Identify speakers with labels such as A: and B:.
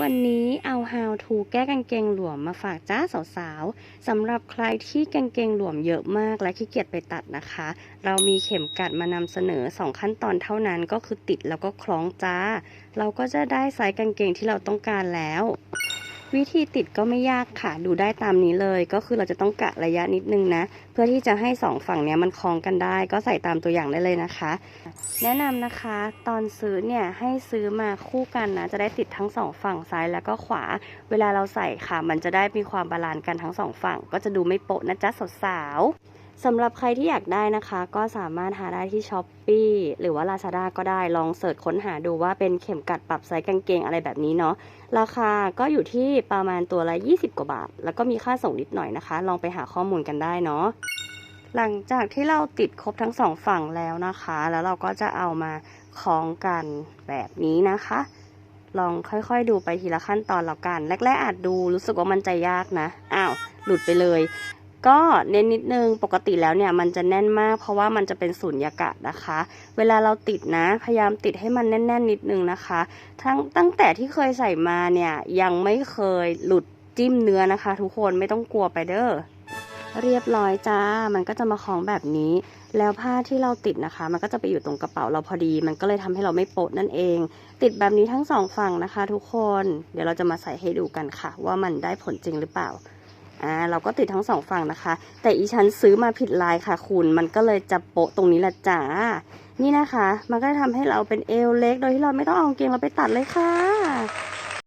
A: วันนี้เอา how to แก้กางเกงหลวมมาฝากจ้าสาวๆสำหรับใครที่กางเกงหลวมเยอะมากและขี้เกียจไปตัดนะคะ เรามีเข็มกัดมานำเสนอ 2 ขั้นตอนเท่านั้นก็คือติดแล้วก็คล้องจ้า เราก็จะได้ไซส์กางเกงที่เราต้องการแล้ว วิธีติดก็ไม่ยากค่ะ ดูได้ตามนี้เลย ก็คือเราจะต้องกะระยะนิดนึงนะ เพื่อที่จะให้สองฝั่งเนี้ยมันคล้องกันได้ ก็ใส่ตามตัวอย่างได้เลยนะคะ แนะนำนะคะ ตอนซื้อเนี่ยให้ซื้อมาคู่กันนะ จะได้ติดทั้งสองฝั่งซ้ายแล้วก็ขวา เวลาเราใส่ค่ะ มันจะได้มีความบาลานซ์กันทั้งสองฝั่ง ก็จะดูไม่โปะนะจ๊ะสาวๆ สำหรับใครที่อยากได้นะคะ ก็สามารถหาได้ที่ช้อปปีหรือว่า Lazada ก็ได้ลองเสิร์ชค้นหาดูว่าเป็นเข็มกัดปรับไซส์กางเกงอะไรแบบนี้เนาะราคาก็อยู่ที่ประมาณตัวละ 20 กว่าบาท แล้วก็มีค่าส่งนิดหน่อยนะคะ ลองไปหาข้อมูลกันได้เนาะหลังจากที่เราติดครบทั้งสองฝั่งแล้วนะคะ แล้วเราก็จะเอามาคล้องกันแบบนี้นะคะ ลองค่อยๆดูไปทีละขั้นตอนแล้วกัน แรกๆอาจดูรู้สึกว่ามันจะยากนะ อ้าว หลุดไปเลย ก็เน้นนิดนึงปกติแล้วเนี่ยมันจะแน่นมาก เพราะว่ามันจะเป็นสุญญากาศนะคะ เวลาเราติดนะ พยายามติดให้มันแน่น ๆ นิดนึงนะคะ ทั้งตั้งแต่ที่เคยใส่มาเนี่ยยังไม่เคยหลุดจิ้มเนื้อนะคะ ทุกคนไม่ต้องกลัวไปเด้อเรียบร้อยจ้า มันก็จะมาคล้องแบบนี้ แล้วผ้าที่เราติดนะคะ มันก็จะไปอยู่ตรงกระเป๋าเราพอดี มันก็เลยทำให้เราไม่โปะนั่นเอง ติดแบบนี้ทั้งสองฝั่งนะคะ ทุกคน เดี๋ยวเราจะมาใส่ให้ดูกันค่ะ ว่ามันได้ผลจริงหรือเปล่า อ่าเราก็ติดทั้งสองฝั่งนะคะ แต่อีฉันซื้อมาผิดลายค่ะคุณ มันก็เลยจะโปะตรงนี้ละจ้านี่นะคะ มันก็จะทำให้เราเป็นเอวเล็ก โดยที่เราไม่ต้องเอากางเกงเราไปตัดเลยค่ะ